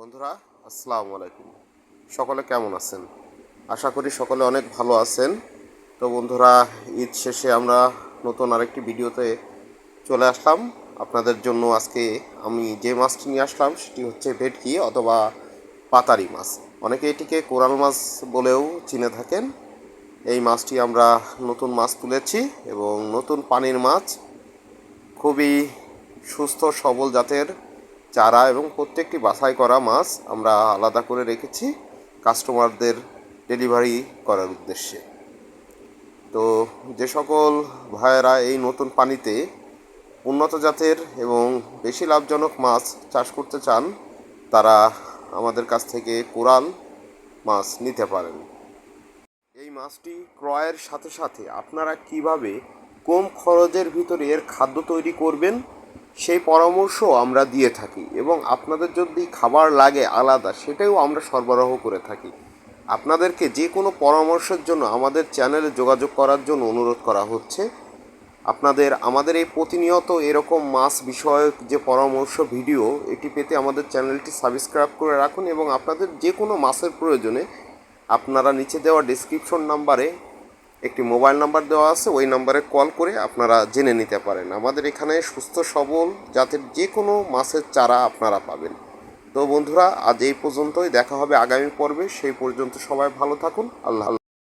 বন্ধুরা, আসসালামু আলাইকুম। সকলে কেমন আছেন? আশা করি সকলে অনেক ভালো আছেন। তো বন্ধুরা, ঈদ শেষে আমরা নতুন আরেকটি ভিডিওতে চলে আসলাম। আপনাদের জন্য আজকে আমি যে মাছটি নিয়ে আসলাম, সেটি হচ্ছে ভেটকি অথবা পাতারি মাছ। অনেকে এটিকে কোরাল মাছ বলেও চিনে থাকেন। এই মাছটি আমরা নতুন মাছ তুলেছি এবং নতুন পানির মাছ। খুবই সুস্থ, সবল জাতের চারা এবং প্রত্যেকটি বাছাই করা মাছ আমরা আলাদা করে রেখেছি কাস্টমারদের ডেলিভারি করার উদ্দেশ্যে। তো যে সকল ভাইয়েরা এই নতুন পানিতে উন্নত জাতের এবং বেশি লাভজনক মাছ চাষ করতে চান, তারা আমাদের কাছ থেকে কোরাল মাছ নিতে পারেন। এই মাছটি ক্রয়ের সাথে সাথে আপনারা কীভাবে কম খরচের ভিতরে এর খাদ্য তৈরি করবেন সেই পরামর্শ আমরা দিয়ে থাকি এবং আপনাদের যদি খাবার লাগে আলাদা, সেটাও আমরা সরবরাহ করে থাকি। আপনাদেরকে যে কোনো পরামর্শের জন্য আমাদের চ্যানেলে যোগাযোগ করার জন্য অনুরোধ করা হচ্ছে। আপনাদের, আমাদের এই প্রতিনিয়ত এরকম মাছ বিষয়ক যে পরামর্শ ভিডিও, এটি পেতে আমাদের চ্যানেলটি সাবস্ক্রাইব করে রাখুন এবং আপনাদের যে কোনো মাছের প্রয়োজনে আপনারা নিচে দেওয়া ডিসক্রিপশন নাম্বারে একটি মোবাইল নাম্বার দেওয়া আছে, ওই নাম্বারে কল করে আপনারা জেনে নিতে পারেন। আমাদের এখানে সুস্থ, সবল জাতের যে কোনো মাছের চারা আপনারা পাবেন। তো বন্ধুরা, আজ এই পর্যন্তই। দেখা হবে আগামী পর্বে। সেই পর্যন্ত সবাই ভালো থাকুন। আল্লাহ